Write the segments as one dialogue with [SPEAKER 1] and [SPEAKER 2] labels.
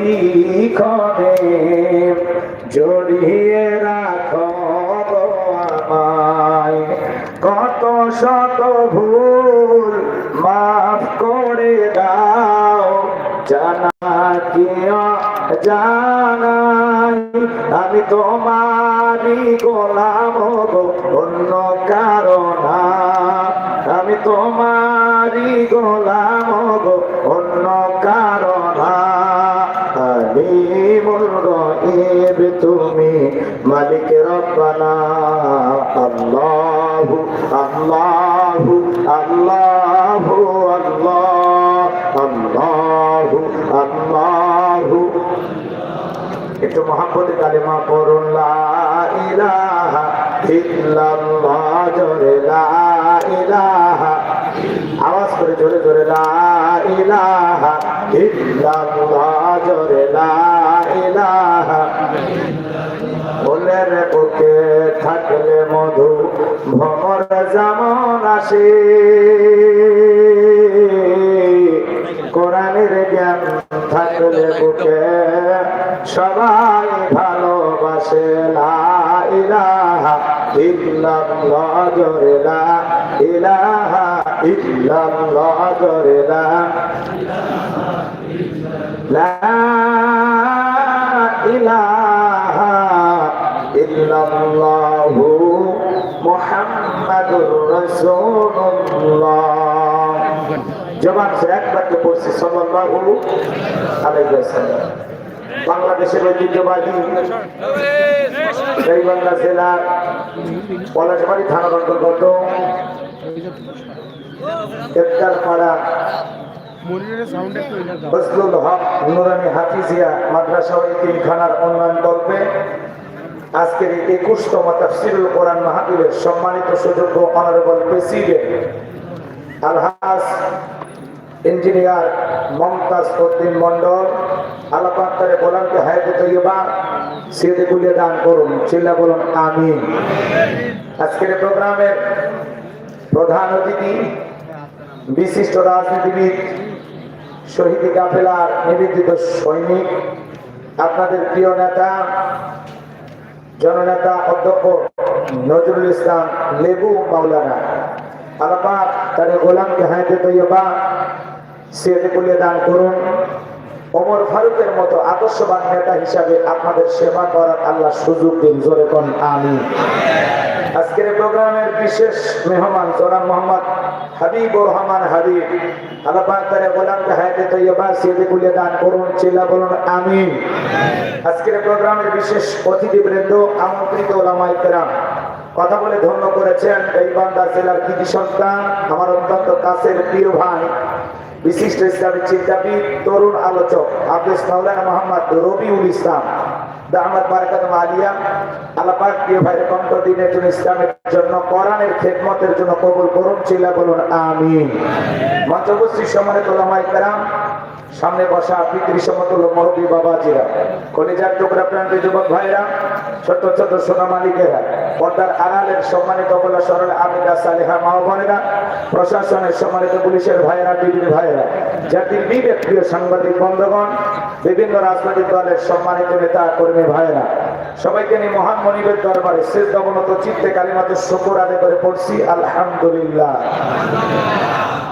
[SPEAKER 1] প্রতিক্ষণে জড়িয়ে রাখো আমায়। কত শত ভুল মাফ করে দাও জানা কি জানাই আমি তোমারই গোলাম গো, অন্য কারণা আমি তোমারই গোলাম গো, অন্য একটু মহাব্বতে কালিমা ইলাহা আওয়াজ করে জোরে জোরে বুকে থাকলে মধু ভ্রমর যেমন আসে। কোরআনের জ্ঞান থাকলে বুকে সবাই ইল্লাল্লাহ জোরে লা ইলাহা ইল্লাল্লাহ জোরে লা লা ইলাহা ইল্লাল্লাহু মুহাম্মাদুর রাসূলুল্লাহ জবান সে একবারকে পড়ছি সাল্লাল্লাহু আলাইহি ওয়াসাল্লাম বাংলাদেশের ঐতিহ্যবাহী জেলার পলাশবাড়ি থানার অন্তর্গত হাফিজিয়া মাদ্রাসা ও তিনখানার উন্নয়ন কল্পে আজকের সম্মানিত সুযোগ্য অনারেবল প্রেসিডেন্ট আলহাজ ইঞ্জিনিয়ার মমতাজ উদ্দিন মন্ডল আল্লাপাক তারে গোলামকে হায়াতে তৈবা সিঁড়ি গুলিয়ে দান করুন, চিল্লা বলুন, আমিন। আজকের প্রোগ্রামের প্রধান অতিথি, বিশিষ্ট রাজনীতিবিদ, শহীদ কাফেলার নিবেদিত সৈনিক, আপনাদের প্রিয় নেতা, জননেতা অধ্যক্ষ নজরুল ইসলাম লেবু মাওলানা। আলাপাক তার গোলামকে হাতে তৈবা সিএতে কুলিয়ে দান করুন। ওমর ফারুকের মতো আদর্শবান নেতা হিসাবে আপনাদের সেবা করার আল্লাহ সুযোগ দিন, জোরে কোন আমি আজকের প্রোগ্রামের বিশেষ মেহমান জনাব মোহাম্মদ হাবিবুর রহমান হাবিব আল্লাহ তারে গোলামকে হায়াতে তৈয়বা সিয়াদে কুলিয়ে দান করুন চিল্লা বলুন, আমিন। আজকের প্রোগ্রামের বিশেষ অতিথিবৃন্দ আমন্ত্রিত ওলামাই কেরাম কথা বলে ধন্য করেছেন গাইবান্ধা জেলার কৃতি সন্তান, আমার অত্যন্ত কাছের প্রিয় ভাই, বিশিষ্ট ইসলামী চিন্তাবিদ, তরুণ আলোচক, হাফিজ মাওলানা মোহাম্মদ রবিউল ইসলাম দাহমদ বারাকাত আলিয়া কণ্ঠ দিনের জন্য জন্য করুন বলুন সামনে বসা পিতৃ সমতুল্য মহবী বাবাজিরা। কলিজার টুকরা প্রান্তে যুবক ভাইরা ছোট ছোট সোনা মালিকেরা, পর্দার আড়ালের সম্মানিত বলা সরল আমিদা সালেহা মা বোনেরা, প্রশাসনের সম্মানিত পুলিশের ভাইয়েরা, বিবির ভাইয়েরা জাতির বিবেক প্রিয় সাংবাদিক বন্ধগণ, বিভিন্ন রাজনৈতিক দলের সম্মানিত নেতা, কর্মী ভাইয়েরা, সবাইকে নিয়ে মহান মনিবের দরবারে শেষ দমনত চিত্তে কালিমাতে শুকুর আদায় করে পড়ছি, আলহামদুলিল্লাহ।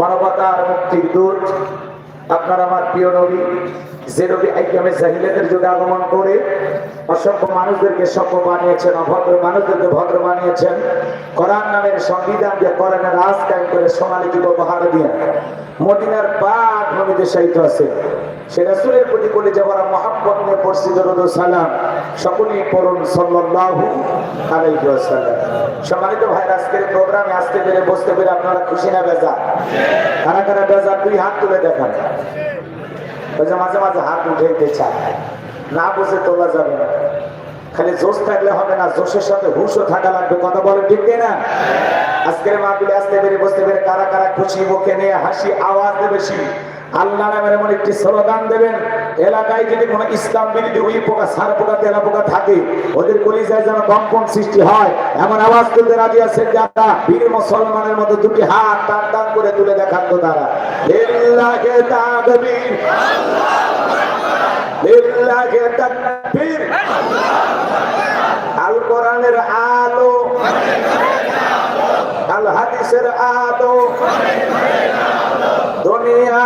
[SPEAKER 1] মানবতার মুক্তির দূত। আপনার আমার প্রিয় নবী, যে নবী আইকামে জাহিলাদের যুগে আগমন করে অসংখ্য মানুষদেরকে সভ্য বানিয়েছেন, অভদ্র মানুষদেরকে ভদ্র বানিয়েছেন। কোরআন নামের সংবিধান দিয়ে কোরআনের রাজ কায়েম করে সোনালী যুগ উপহার দিয়ে মদিনার পাক নবীতে সাহিত্য আছে। সে রাসূলের প্রতি বলে যাবার মহাব্বত নিয়ে পড়ছি দরুদ সালাম। সকলেই পড়ুন সাল্লাল্লাহু আলাইহি ওয়াসাল্লাম। সম্মানিত ভাই আজকের প্রোগ্রামে আসতে পেরে বসতে পেরে আপনারা খুশি না বেজা কারা কারা বেজা দুই হাত তুলে দেখান। মাঝে মাঝে হাত উঠাইতে চায়। না বুঝে তোলা যাবে না। খালি জোশ থাকলে হবে না, জোশের সাথে হুশও থাকা লাগবে, কথা বলে ঠিক না আজকের মাহফিলে আসতে পেরে বসতে পেরে কারা কারা খুশি মুখে নিয়ে হাসি আওয়াজ বেশি আল্লাহ নামের এমন একটি স্লোগান দেবেন, এলাকায় যদি কোনো ইসলাম বিরোধী উই পোকা, সার পোকা, তেলা পোকা থাকে, ওদের কলিজায় যেন কম্পন সৃষ্টি হয়, এমন আওয়াজ তুলতে রাজি আছে যারা? বীর মুসলমানের মতো দুটি হাত টান টান করে তুলে দেখান তো তারা। লিল্লাহে তাকবীর। লিল্লাহে তাকবীর আল কোরআনের আলো আল হাদিসের আলো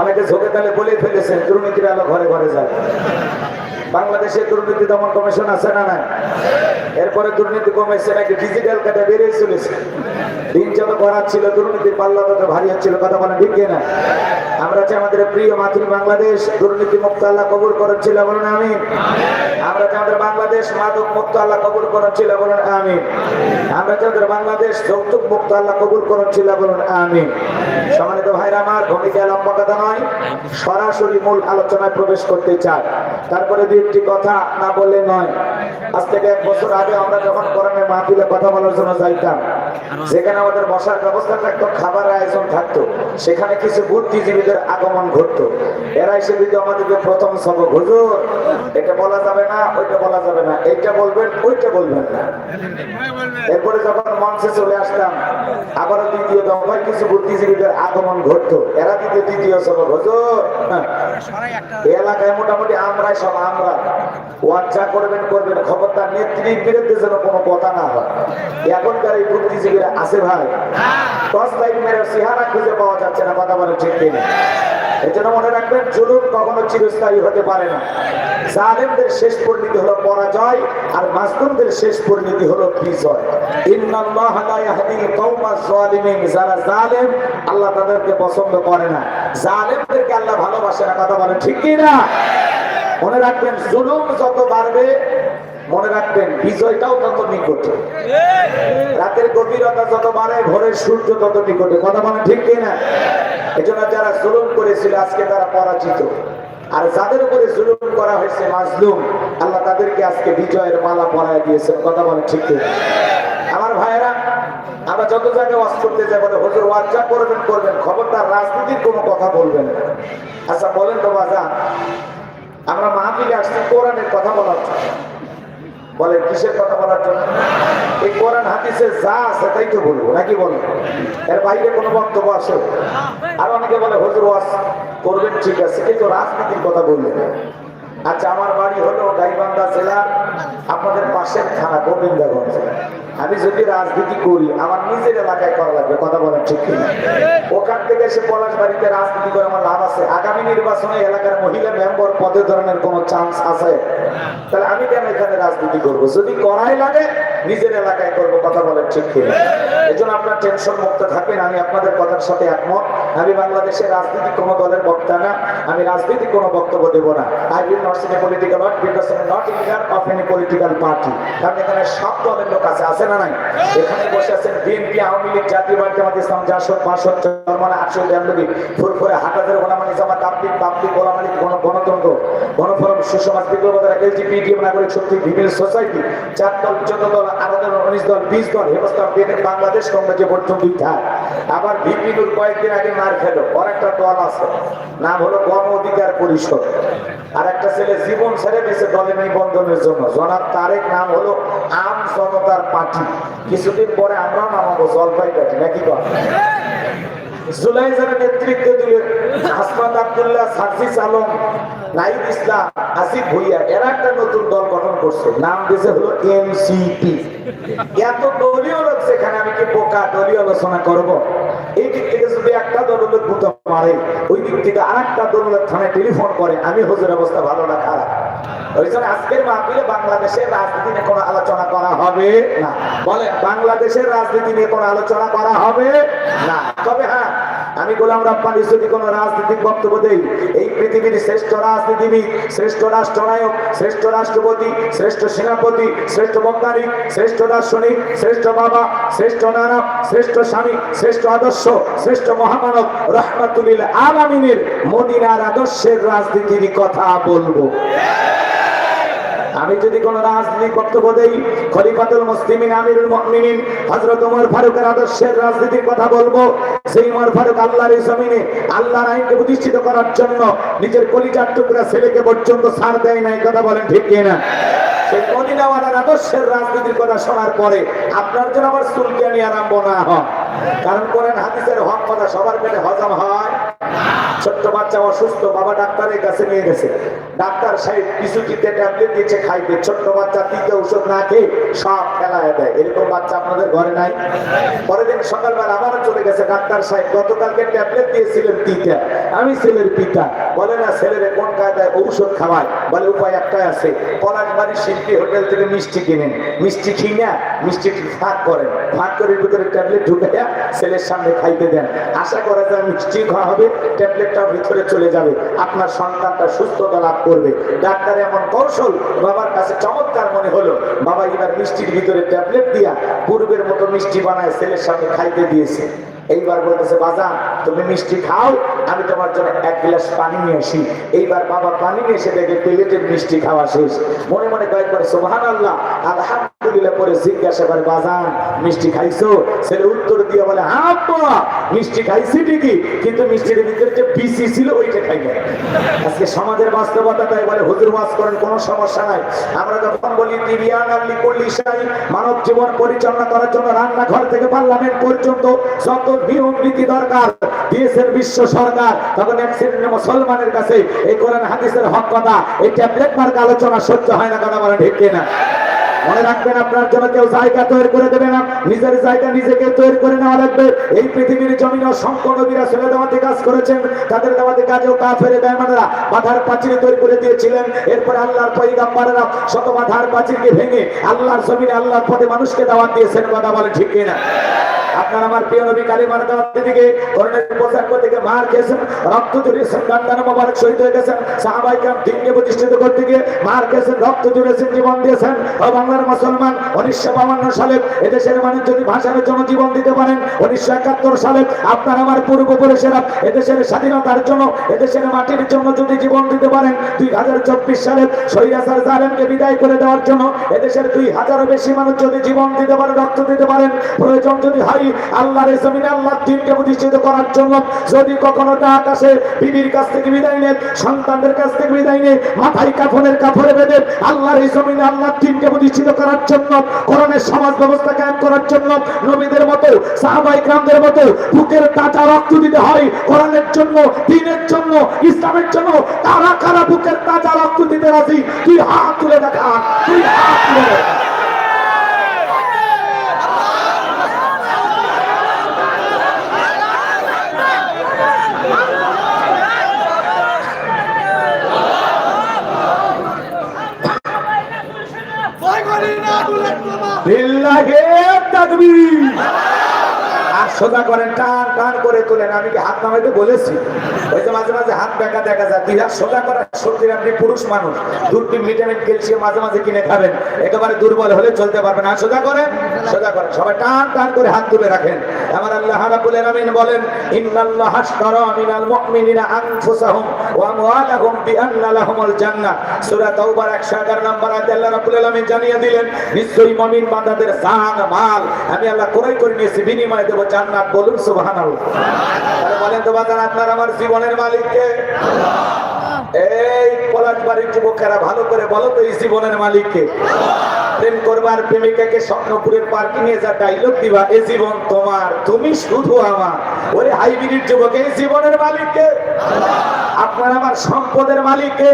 [SPEAKER 1] অনেকে ঝোঁকে তালে বলে ফেলেছেন দুর্নীতির আলো ঘরে ঘরে যায়। বাংলাদেশে দুর্নীতি দমন কমিশন আছে না নাই? এরপরে দুর্নীতি কমেছে নাকি ডিজিটাল কাটা বেড়েই চলেছে। দিন যত ছিল দুর্নীতির পাল্লা তত ভারী হচ্ছিল, কথা বলেন ঠিক না আমরা চাই আমাদের প্রিয় মাতৃ বাংলাদেশ দুর্নীতি মুক্ত আল্লাহ কবুল করেছিল বলেন আমি আমরা চাই আমাদের বাংলাদেশ মাদক মুক্ত আল্লাহ কবুল করেছিল বলেন আমি আমরা চাই আমাদের বাংলাদেশ যৌতুক মুক্ত আল্লাহ কবুল করেছিল বলেন আমি সম্মানিত ভাইরা, আমার ভূমিকা লম্বা কথা নয়, সরাসরি মূল আলোচনায় প্রবেশ করতে চাই। তারপরে দুই একটি কথা না বললে নয়। আজ থেকে এক বছর আগে আমরা যখন কোরআনের মাহফিলে কথা বলার জন্য যাইতাম যেখানে আমাদের বসার ব্যবস্থা থাকতো, খাবার আয়োজন থাকতো, সেখানে কিছু বুদ্ধিজীবীদের আগমন ঘটতো। এরা এসে দিত আমাদেরকে প্রথম সবক হুজুর, এটা বলা যাবে না, ওইটা বলা যাবে না, এইটা বলবেন, ওইটা বলবেন না। এরপরে যখন মঞ্চে চলে আসতাম, আবারও দ্বিতীয় দফায় কিছু বুদ্ধিজীবীদের আগমন ঘটতো। এরা দিত দ্বিতীয় সবক হুজুর এলাকায় মোটামুটি আমরাই সব আমরা। ওয়াজ যা করবেন করবেন, খবরদার নেত্রীর বিরুদ্ধে যেন কোনো কথা না হয়। এখনকার এই বুদ্ধিজীবীরা আছে ভাই। দশ লাইট মেরে চেহারা খুঁজে পাওয়া যাচ্ছে না, কথা বলে ঠিক কিনা। এই জন্য মনে রাখবেন, জুলুম কখনো চিরস্থায়ী হতে পারে না। জালেমদের শেষ পরিণতি হলো পরাজয়, আর শেষ পরিণতি হলো আল্লাহ তাদেরকে পছন্দ করে না। জালেমদেরকে আল্লাহ ভালোবাসে না, কথা বলেন ঠিক কি না মনে রাখবেন, জুলুম যত বাড়বে মনে রাখবেন, বিজয়টাও তত নিকটে। রাতের গভীরতা যত বাড়ে, ভোরের সূর্য তত নিকটে। কথা বলেন ঠিক কি না এজন্য যারা জুলুম করেছিল, আজকে তারা পরাজিত। আর যাদের উপরে জুলুম করা হয়েছে, মাজলুম, আল্লাহ তাদেরকে আজকে বিজয়ের মালা পরায় দিয়েছেন। কথা বলেন ঠিক? আমার ভাইয়েরা, আমরা যত জায়গায় ওয়াজ করতে যাই, বলে, হুজুর, ওয়াজ যা করবেন করবেন। খবরদার, রাজনীতির কোনো কথা বলবেন আচ্ছা বলেন তো বাজা আমরা মাহফিলে আসছি, কোরআনের কথা বলার বলেন, কিসের কথা বলার জন্য? এই কোরআন হাতিসে যা আছে তাই তো বলব, নাকি বলব এর বাইরে কোনো বক্তব্য আছে? আর অনেকে বলে, হজুর, ওয়াজ করবেন, ঠিক আছে। কিন্তু রাজনীতির কথা বললেন। আচ্ছা আমার বাড়ি হলো গাইবান্ধা জেলার, আপনাদের পাশের থানা, গোবিন্দগঞ্জ। আমি যদি রাজনীতি করি, আমার নিজের এলাকায় করা লাগবে, কথা বলেন ঠিক কিনা? ওখান থেকে এসে পলাশ বাড়িতে রাজনীতি করে আমার লাভ আছে। আগামী নির্বাচনে এলাকার মহিলা মেম্বার পদে ধরনের কোনো চান্স আছে? তাহলে আমি কেন এখানে রাজনীতি করব? যদি করাই লাগে, নিজের এলাকায় করব, কথা বলেন ঠিক কিনা? এই জন্য আপনার টেনশন মুক্ত থাকবেন, আমি আপনাদের কথার সাথে একমত। আমি বাংলাদেশের রাজনীতি কোনো দলের বক্তা না, আমি রাজনীতি কোনো বক্তব্য দেব না। I will not sin a political word because not leader of any political party কারণ এখানে সব দলের লোক আছে। আছে বাংলাদেশ আবার ভিপিনুর কয়েকদিন আগে মার খেলো। আর একটা দল আছে, নাম হলো গণ অধিকার পরিষদ। আর একটা ছেলে জীবন ছেড়ে দিয়েছে দলের নিবন্ধনের জন্য। জনাব তারেক, নাম হলো আম জনতার পার্টি। কিছুদিন পরে আমরা নামাবো জলপাই পার্টি নাকি কথা জুলাই যারা নেতৃত্ব দিলেন হাসমাত আবদুল্লাহ সার্জিস আলম। নাইব ইসলাম আসিফ ভুইয়া, এরা একটা নতুন দল গঠন করছে। নাম দিয়েছে হলো এনসিপি। এত দলীয় লোক সেখানে আমি কি দলীয় আলোচনা করব? এই দিক থেকে যদি একটা দল লোক ভূত মারে, ওই দিক থেকে আর একটা দল লোক থানায় টেলিফোন করে, আমি হুজুর অবস্থা ভালো না খারাপ। আজকের মাহফিলে বাংলাদেশের রাজনীতি নিয়ে কোনো আলোচনা করা হবে না। বলে বাংলাদেশের রাজনীতি নিয়ে কোনো আলোচনা করা হবে না। তবে হ্যাঁ আমি গোলাম রব্বানি যদি কোনো রাজনৈতিক বক্তব্য দেই, এই পৃথিবীর শ্রেষ্ঠ রাজনীতিবিদ, শ্রেষ্ঠ রাষ্ট্রনায়ক, শ্রেষ্ঠ রাষ্ট্রপতি, শ্রেষ্ঠ সেনাপতি, শ্রেষ্ঠ বৈজ্ঞানিক শ্রেষ্ঠ দার্শনিক, শ্রেষ্ঠ বাবা, শ্রেষ্ঠ নানা, শ্রেষ্ঠ স্বামী, শ্রেষ্ঠ আদর্শ, শ্রেষ্ঠ মহামানব, রহমাতুল্লিল আলামিনের মদিনার আদর্শের রাজনীতির কথা বলব। আমি যদি কোন রাজনৈতিক বক্তব্য দেই, খলিফাতুল মুসলিমিন, আমিরুল মুমিনিন, হযরত ওমর ফারুকের আদর্শের রাজনীতির কথা বলব। সেই ওমর ফারুক আল্লাহর এই জমিনে আল্লাহর আইনকে প্রতিষ্ঠিত করার জন্য নিজের কলিজার টুকরা ছেলেকে পর্যন্ত ছাড় দেয় না কথা বলেন ঠিক কিনা? সেই মদিনাওয়ালার আদর্শের রাজনীতির কথা শোনার পরে আপনার জন্য আমার সুলকানি আরম্ভ না হয়। কারণ করেন হাদিসের হক কথা সবার পেটে হজম হয়। ছোট্ট বাচ্চা অসুস্থ, বাবা ডাক্তারের কাছে নিয়ে গেছে। ডাক্তার সাহেব কিছু দিতে ট্যাবলেট দিয়েছে খাইতে ছোট্ট বাচ্চা তিনটে ওষুধ না খেয়ে সব ফেলায় দেয়। এরকম বাচ্চা আপনাদের ঘরে নাই? পরের দিন সকালবেলা আবারও চলে গেছে ডাক্তার সাহেব। গতকালকে ট্যাবলেট দিয়েছিলেন তিনটা। আমি ছেলের পিতা। বলে, না, ছেলের কোন কায়দায় ঔষধ খাওয়ায়? বলে, উপায় একটাই আছে। পলাশবাড়ির শিল্পী হোটেল থেকে মিষ্টি কিনেন। মিষ্টি কিনে মিষ্টি ফাঁক করেন। ফাঁক করে ভিতরে ট্যাবলেট ঢুকে ছেলের সামনে খাইতে দেন। আশা করা যায় মিষ্টি খাওয়া হবে ট্যাবলেটটা ভিতরে চলে যাবে। আপনার সন্তানটা সুস্থতা লাভ করবে। ডাক্তার এমন কৌশল বাবার কাছে চমৎকার মনে হলো। বাবা এবার মিষ্টির ভিতরে ট্যাবলেট দিয়া পূর্বের মতো মিষ্টি বানায় ছেলের সাথে খাইতে দিয়েছে। এইবার বলতেছে, বাজান, তুমি মিষ্টি খাও, আমি তোমার জন্য এক গ্লাস পানি নিয়ে আসি। এইবার বাবা পানি নিয়ে এসে দেখে প্লেটের মিষ্টি খাওয়া শেষ। মনে মনে কয়েকবার সোহান আল্লাহ আলহামদুলিল্লাহ পরে জিজ্ঞাসা করে, বাজান, মিষ্টি খাইছো? উত্তর দিয়ে বলে হ্যাঁ মিষ্টি খাইছি ঠিকই, কিন্তু মিষ্টির ভিতরে যে ছিল, ওইটা খাই না আজকে সমাজের বাস্তবতা তাই বলে, হুজুর, ওয়াজ করেন, কোনো সমস্যা নাই। আমরা যখন বলি আল্লি করলি মানব জীবন পরিচালনা করার জন্য রান্নাঘর থেকে পার্লামেন্ট পর্যন্ত যত নিয়ম দরকার। দিয়েছেন বিশ্ব সরকার, তখন এক শ্রেণির মুসলমানের কাছে এই কোরআন হাদিসের হক কথা, এই ট্যাবলেট আলোচনা সহ্য হয় না ঠিক না? মনে রাখবেন, আপনার জন্য কেউ জায়গা তৈরি করে দেবে না, নিজের জায়গা নিজেকে তৈরি করে নেওয়া লাগবে। এই পৃথিবীর অসংখ্য নবীরা ছেলে দেওয়াতে কাজ করেছেন, তাদের দেওয়াতে কাজেও কাফের বেমানেরা বাধার তৈরি করে দিয়েছিলেন। এরপরে আল্লাহর পৈগাম্বারেরা শত বাধার প্রাচীরকে ভেঙে আল্লাহর জমিনে আল্লাহর পথে মানুষকে দাওয়াত দিয়েছেন, কথা বলে ঠিক কিনা আপনার আমার প্রিয় নবী কালিমার দাওয়াতের দিকে করোনার পোশাক থেকে মার খেয়েছেন, রক্ত জড়িয়েছেন গান্ধার মোবারক শহীদ হয়ে গেছেন সাহাবাইকাম দিনকে প্রতিষ্ঠিত করতে গিয়ে মার খেয়েছেন, রক্ত জুড়েছেন জীবন দিয়েছেন। ও বাংলার মুসলমান, উনিশশো বাউন্ন সালে এদেশের মানুষ যদি ভাষার জন্য জীবন দিতে পারেন, উনিশশো একাত্তর সালে আপনার আমার পূর্বপুরুষেরা এদেশের স্বাধীনতার জন্য, এদেশের মাটির জন্য যদি জীবন দিতে পারেন, দুই হাজার চব্বিশ সালে সৈয়াসার জালেমকে বিদায় করে দেওয়ার জন্য এদেশের দুই হাজারও বেশি মানুষ যদি জীবন দিতে পারে, রক্ত দিতে পারেন, প্রয়োজন যদি হয় আল্লাহর জমিনে আল্লাহ দিনকে প্রতিষ্ঠিত করার জন্য যদি কখনো ডাক আসে, বিবির কাছ থেকে বিদায় নেন সন্তানদের কাছ থেকে বিদায় নেন মাথায় কাফনের কাপড়ে বেঁধে আল্লাহর এই জমিনে আল্লাহ দিনকে প্রতিষ্ঠিত করার জন্য, কোরআনের সমাজ ব্যবস্থা কায়েম করার জন্য, নবীদের মতো, সাহাবাই গ্রামদের মতো, বুকের তাজা রক্ত দিতে হয়, কোরআনের জন্য, দিনের জন্য, ইসলামের জন্য, কারা কারা বুকের তাজা রক্ত দিতে রাজি? তুই হাত তুলে দেখা, তুই হাত তুলে দেখা লিল্লাহে তাকবীর সোজা করেন, টান টান করে তোলেন। আমি কি হাত বলেছি? ওই যে মাঝে মাঝে হাত দেখা দেখা যায়। দুই হাত সোজা করার আপনি পুরুষ মানুষ। দুটি ভিটামিন ক্যালসিয়াম মাঝে মাঝে কিনে খাবেন। একেবারে দুর্বল হলে চলতে পারবেন আর সোজা করেন সোজা করেন। সবাই টান টান করে হাত তুলে রাখেন। আমার আল্লাহ রাব্বুল আলামিন বলেন, ইন্নাল্লাহ মিনাল মুমিনিনা আনফুসাহুম ওয়া আমওয়ালাহুম জান্নাহ। সূরা তাওবার 111 নম্বর আয়াতে আল্লাহ রাব্বুল আলামিন জানিয়ে দিলেন, নিশ্চয়ই মুমিন বান্দাদের জান, মাল আমি আল্লাহ ক্রয় করে নিয়েছি, বিনিময়ে দেব জান্নাত বলুন বলেন তো আপনার আমার জীবনের মালিককে? এই পলাশবাড়ির যুবকেরা ভালো করে বলো তো এই জীবনের মালিককে। প্রেম করবার প্রেমিকাকে স্বপ্নপুরের পার্কিং এ যা ডাইলগ দিবা, এ জীবন তোমার, তুমি শুধু আমার। ওরে হাইব্রিড যুবক, এই জীবনের মালিককে? আপনার আমার সম্পদের মালিককে?